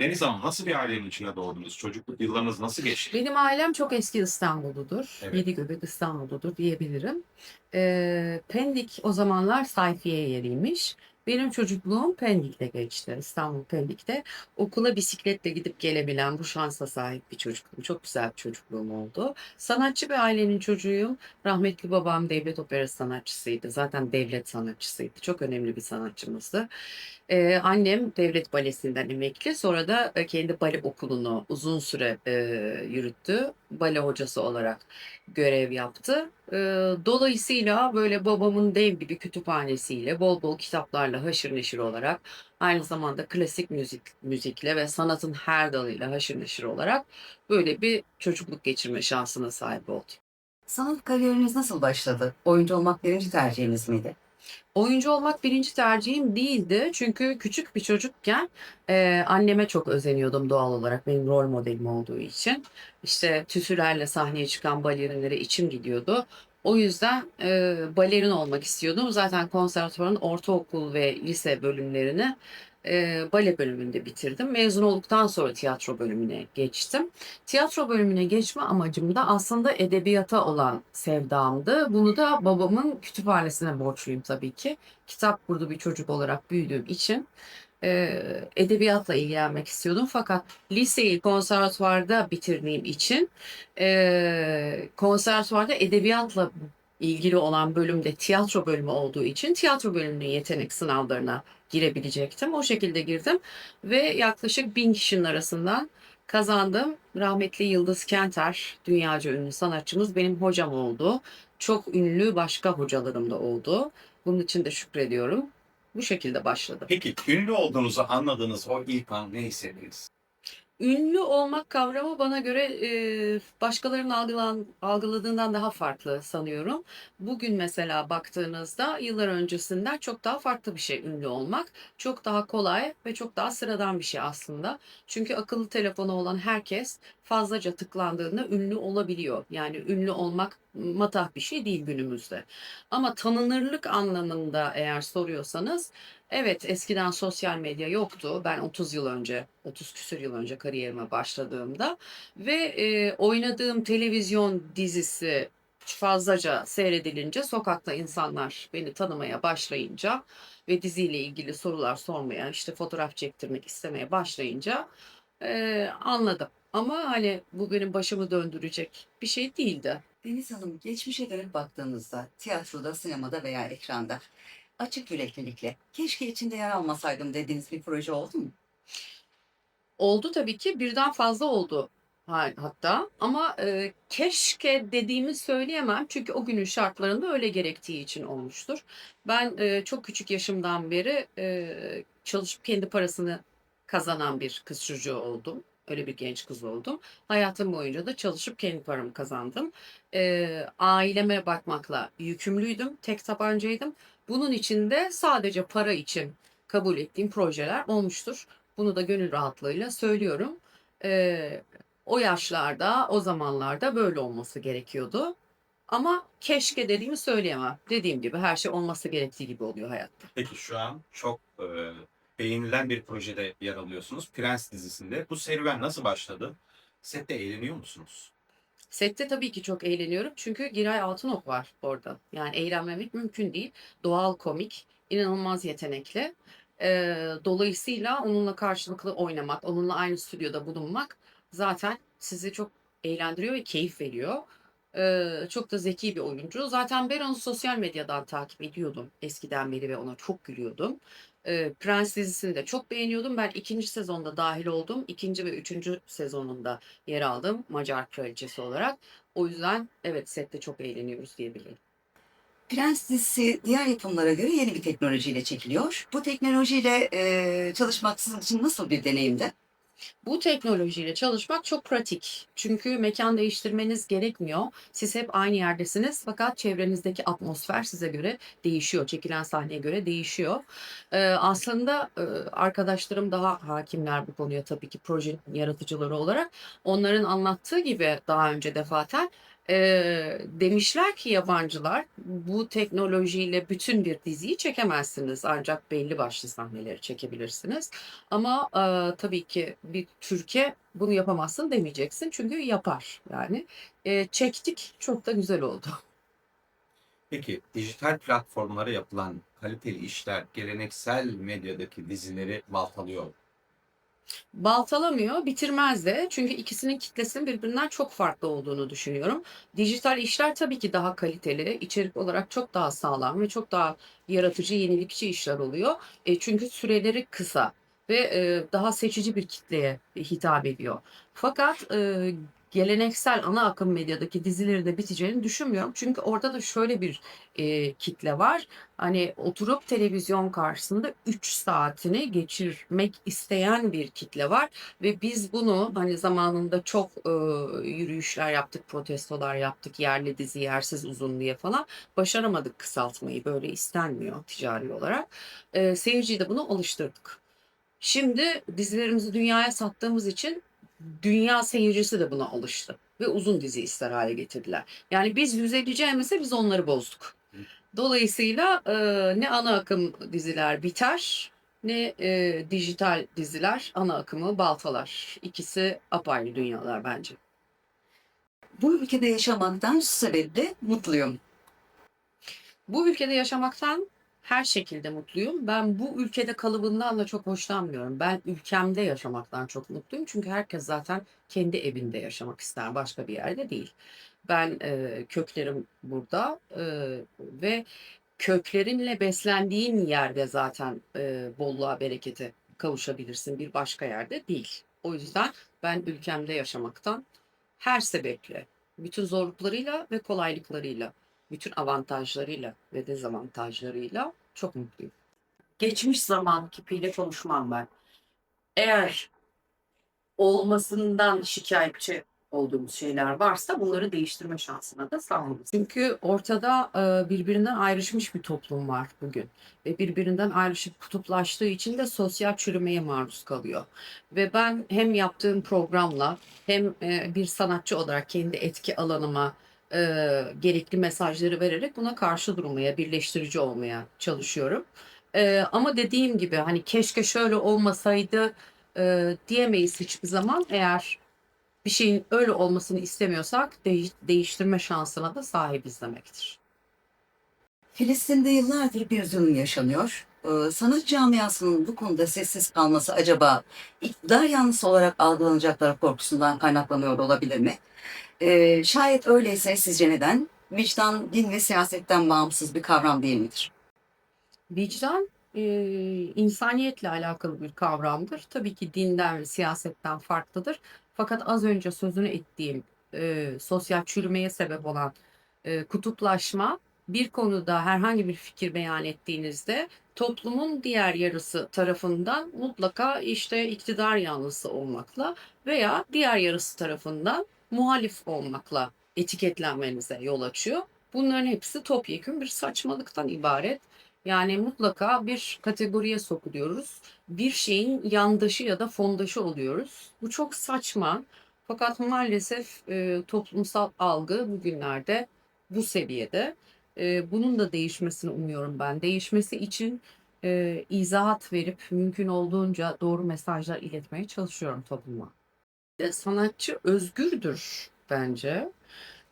Deniz Hanım nasıl bir ailenin içine doğdunuz? Çocukluk yıllarınız nasıl geçti? Benim ailem çok eski İstanbulludur. Evet. Yedi İstanbulludur diyebilirim. Ee, Pendik o zamanlar sayfiye yeriymiş. Benim çocukluğum Pendik'te geçti. İstanbul Pendik'te. Okula bisikletle gidip gelebilen bu şansa sahip bir çocukluğum. Çok güzel bir çocukluğum oldu. Sanatçı bir ailenin çocuğuyum. Rahmetli babam devlet operası sanatçısıydı. Zaten devlet sanatçısıydı. Çok önemli bir sanatçımızdı. Ee, annem devlet balesinden emekli. Sonra da e, kendi bale okulunu uzun süre e, yürüttü. Bale hocası olarak görev yaptı. Dolayısıyla böyle babamın dev gibi kütüphanesiyle, bol bol kitaplarla haşır neşir olarak aynı zamanda klasik müzik müzikle ve sanatın her dalıyla haşır neşir olarak böyle bir çocukluk geçirme şansına sahip oldum. Sanat kariyeriniz nasıl başladı? Oyuncu olmak birinci tercihiniz miydi? Oyuncu olmak birinci tercihim değildi. Çünkü küçük bir çocukken e, anneme çok özeniyordum doğal olarak. Benim rol modelim olduğu için. İşte tüsülerle sahneye çıkan balerinlere içim gidiyordu. O yüzden e, balerin olmak istiyordum. Zaten konservatuvarın ortaokul ve lise bölümlerini e, bale bölümünde bitirdim. Mezun olduktan sonra tiyatro bölümüne geçtim. Tiyatro bölümüne geçme amacım da aslında edebiyata olan sevdamdı. Bunu da babamın kütüphanesine borçluyum tabii ki. Kitap kurdu bir çocuk olarak büyüdüğüm için e, edebiyatla ilgilenmek istiyordum. Fakat liseyi konservatuvarda bitirdiğim için e, konservatuvarda edebiyatla ilgili olan bölümde tiyatro bölümü olduğu için tiyatro bölümünün yetenek sınavlarına girebilecektim. O şekilde girdim ve yaklaşık bin kişinin arasından kazandım. Rahmetli Yıldız Kenter, dünyaca ünlü sanatçımız benim hocam oldu. Çok ünlü başka hocalarım da oldu. Bunun için de şükrediyorum. Bu şekilde başladım. Peki ünlü olduğunuzu anladığınız o ilk an ne hissettiniz? Ünlü olmak kavramı bana göre e, başkalarının algılan, algıladığından daha farklı sanıyorum. Bugün mesela baktığınızda yıllar öncesinden çok daha farklı bir şey ünlü olmak. Çok daha kolay ve çok daha sıradan bir şey aslında. Çünkü akıllı telefonu olan herkes fazlaca tıklandığında ünlü olabiliyor. Yani ünlü olmak matah bir şey değil günümüzde. Ama tanınırlık anlamında eğer soruyorsanız Evet, eskiden sosyal medya yoktu. Ben 30 yıl önce, 30 küsur yıl önce kariyerime başladığımda ve e, oynadığım televizyon dizisi fazlaca seyredilince sokakta insanlar beni tanımaya başlayınca ve diziyle ilgili sorular sormaya, işte fotoğraf çektirmek istemeye başlayınca e, anladım. Ama hani bu benim başımı döndürecek bir şey değildi. Deniz Hanım, geçmişe dönüp baktığınızda, tiyatroda, sinemada veya ekranda açık yüreklilikle keşke içinde yer almasaydım dediğiniz bir proje oldu mu? Oldu tabii ki birden fazla oldu ha- hatta ama e, keşke dediğimi söyleyemem çünkü o günün şartlarında öyle gerektiği için olmuştur. Ben e, çok küçük yaşımdan beri e, çalışıp kendi parasını kazanan bir kız çocuğu oldum. Öyle bir genç kız oldum. Hayatım boyunca da çalışıp kendi paramı kazandım. E, aileme bakmakla yükümlüydüm. Tek tabancaydım. Bunun için de sadece para için kabul ettiğim projeler olmuştur. Bunu da gönül rahatlığıyla söylüyorum. Ee, o yaşlarda, o zamanlarda böyle olması gerekiyordu. Ama keşke dediğimi söyleyemem. Dediğim gibi her şey olması gerektiği gibi oluyor hayatta. Peki şu an çok e, beğenilen bir projede yer alıyorsunuz. Prens dizisinde. Bu serüven nasıl başladı? Sette eğleniyor musunuz? Sette tabii ki çok eğleniyorum. Çünkü Giray Altınok var orada. Yani eğlenmemek mümkün değil. Doğal komik, inanılmaz yetenekli. Ee, dolayısıyla onunla karşılıklı oynamak, onunla aynı stüdyoda bulunmak zaten sizi çok eğlendiriyor ve keyif veriyor. Ee, çok da zeki bir oyuncu. Zaten ben onu sosyal medyadan takip ediyordum eskiden beri ve ona çok gülüyordum. Ee, Prens dizisini de çok beğeniyordum. Ben ikinci sezonda dahil oldum. İkinci ve üçüncü sezonunda yer aldım Macar kraliçesi olarak. O yüzden evet sette çok eğleniyoruz diyebilirim. Prens dizisi diğer yapımlara göre yeni bir teknolojiyle çekiliyor. Bu teknolojiyle e, çalışmak sizin için nasıl bir deneyimdi? Bu teknolojiyle çalışmak çok pratik. Çünkü mekan değiştirmeniz gerekmiyor. Siz hep aynı yerdesiniz fakat çevrenizdeki atmosfer size göre değişiyor. Çekilen sahneye göre değişiyor. Ee, aslında e, arkadaşlarım daha hakimler bu konuya tabii ki proje yaratıcıları olarak. Onların anlattığı gibi daha önce defaten Ee, demişler ki yabancılar bu teknolojiyle bütün bir diziyi çekemezsiniz ancak belli başlı sahneleri çekebilirsiniz. Ama e, tabii ki bir Türkiye bunu yapamazsın demeyeceksin çünkü yapar yani. E, çektik çok da güzel oldu. Peki dijital platformlara yapılan kaliteli işler geleneksel medyadaki dizileri baltalıyor. Baltalamıyor, bitirmez de. Çünkü ikisinin kitlesinin birbirinden çok farklı olduğunu düşünüyorum. Dijital işler tabii ki daha kaliteli, içerik olarak çok daha sağlam ve çok daha yaratıcı, yenilikçi işler oluyor. E, çünkü süreleri kısa ve e, daha seçici bir kitleye hitap ediyor. Fakat e, geleneksel ana akım medyadaki dizileri de biteceğini düşünmüyorum. Çünkü orada da şöyle bir e, kitle var. Hani oturup televizyon karşısında 3 saatini geçirmek isteyen bir kitle var ve biz bunu hani zamanında çok e, yürüyüşler yaptık, protestolar yaptık, yerli dizi, yersiz uzun diye falan başaramadık kısaltmayı. Böyle istenmiyor ticari olarak. E, seyirciyi de buna alıştırdık. Şimdi dizilerimizi dünyaya sattığımız için dünya seyircisi de buna alıştı ve uzun dizi ister hale getirdiler. Yani biz yüzeleceğimize biz onları bozduk. Dolayısıyla e, ne ana akım diziler biter ne e, dijital diziler ana akımı baltalar. İkisi apayrı dünyalar bence. Bu ülkede yaşamaktan sebeple mutluyum. Bu ülkede yaşamaktan her şekilde mutluyum. Ben bu ülkede kalıbından da çok hoşlanmıyorum. Ben ülkemde yaşamaktan çok mutluyum. Çünkü herkes zaten kendi evinde yaşamak ister. Başka bir yerde değil. Ben e, köklerim burada e, ve köklerinle beslendiğin yerde zaten e, bolluğa, berekete kavuşabilirsin. Bir başka yerde değil. O yüzden ben ülkemde yaşamaktan her sebeple, bütün zorluklarıyla ve kolaylıklarıyla bütün avantajlarıyla ve dezavantajlarıyla çok mutluyum. Geçmiş zaman kipiyle konuşmam ben. Eğer olmasından şikayetçi olduğumuz şeyler varsa bunları değiştirme şansına da sahibiz. Çünkü ortada e, birbirinden ayrışmış bir toplum var bugün. Ve birbirinden ayrışıp kutuplaştığı için de sosyal çürümeye maruz kalıyor. Ve ben hem yaptığım programla hem e, bir sanatçı olarak kendi etki alanıma e, gerekli mesajları vererek buna karşı durmaya, birleştirici olmaya çalışıyorum. E, ama dediğim gibi hani keşke şöyle olmasaydı e, diyemeyiz hiçbir zaman. Eğer bir şeyin öyle olmasını istemiyorsak değiş- değiştirme şansına da sahibiz demektir. Filistin'de yıllardır bir zulüm yaşanıyor. Sanat camiasının bu konuda sessiz kalması acaba iktidar yanlısı olarak algılanacakları korkusundan kaynaklanıyor olabilir mi? Ee, şayet öyleyse sizce neden? Vicdan, din ve siyasetten bağımsız bir kavram değil midir? Vicdan e, insaniyetle alakalı bir kavramdır. Tabii ki dinden ve siyasetten farklıdır. Fakat az önce sözünü ettiğim e, sosyal çürümeye sebep olan e, kutuplaşma bir konuda herhangi bir fikir beyan ettiğinizde toplumun diğer yarısı tarafından mutlaka işte iktidar yanlısı olmakla veya diğer yarısı tarafından muhalif olmakla etiketlenmenize yol açıyor. Bunların hepsi topyekun bir saçmalıktan ibaret. Yani mutlaka bir kategoriye sokuluyoruz. Bir şeyin yandaşı ya da fondaşı oluyoruz. Bu çok saçma. Fakat maalesef e, toplumsal algı bugünlerde bu seviyede. E, bunun da değişmesini umuyorum ben. Değişmesi için e, izahat verip mümkün olduğunca doğru mesajlar iletmeye çalışıyorum topluma. E, sanatçı özgürdür bence.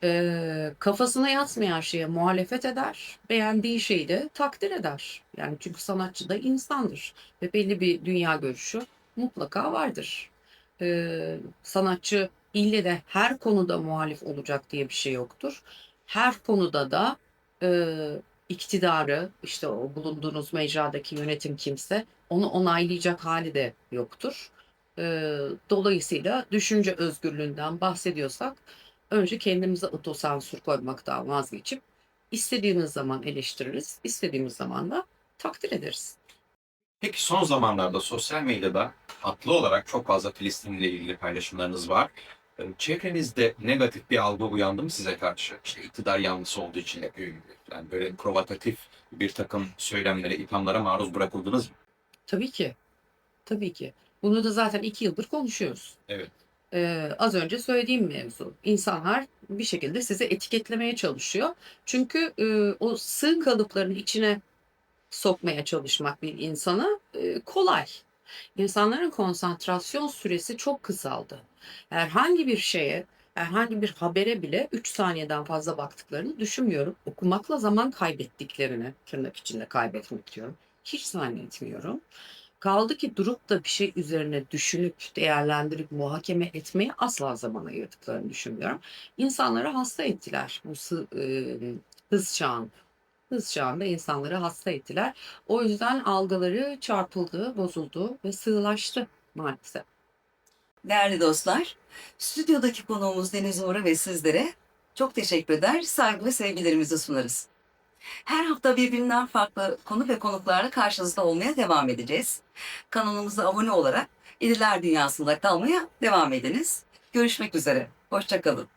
E, kafasına yatmayan şeye muhalefet eder, beğendiği şeyi de takdir eder. Yani çünkü sanatçı da insandır ve belli bir dünya görüşü mutlaka vardır. E, sanatçı ille de her konuda muhalif olacak diye bir şey yoktur. Her konuda da e, iktidarı, işte o bulunduğunuz mecradaki yönetim kimse onu onaylayacak hali de yoktur. E, dolayısıyla düşünce özgürlüğünden bahsediyorsak önce kendimize otosansür koymaktan vazgeçip istediğimiz zaman eleştiririz, istediğimiz zaman da takdir ederiz. Peki son zamanlarda sosyal medyada haklı olarak çok fazla Filistin ile ilgili paylaşımlarınız var. Çevrenizde negatif bir algı uyandı mı size karşı? İşte iktidar yanlısı olduğu için yani böyle provokatif bir takım söylemlere, ithamlara maruz bırakıldınız mı? Tabii ki, tabii ki. Bunu da zaten iki yıldır konuşuyoruz. Evet. e, az önce söylediğim mevzu. İnsanlar bir şekilde sizi etiketlemeye çalışıyor. Çünkü e, o sığ kalıpların içine sokmaya çalışmak bir insana e, kolay. İnsanların konsantrasyon süresi çok kısaldı. Herhangi bir şeye, herhangi bir habere bile 3 saniyeden fazla baktıklarını düşünmüyorum. Okumakla zaman kaybettiklerini, tırnak içinde kaybetmek diyorum. Hiç zannetmiyorum. Kaldı ki durup da bir şey üzerine düşünüp, değerlendirip, muhakeme etmeye asla zaman ayırdıklarını düşünmüyorum. İnsanları hasta ettiler bu e, hız çağında. Hız çağında insanları hasta ettiler. O yüzden algıları çarpıldı, bozuldu ve sığlaştı maalesef. Değerli dostlar, stüdyodaki konuğumuz Deniz Uğur'a ve sizlere çok teşekkür eder, saygı ve sevgilerimizi sunarız. Her hafta birbirinden farklı konu ve konuklarla karşınızda olmaya devam edeceğiz. Kanalımıza abone olarak İliler Dünyası'nda kalmaya devam ediniz. Görüşmek üzere, hoşçakalın.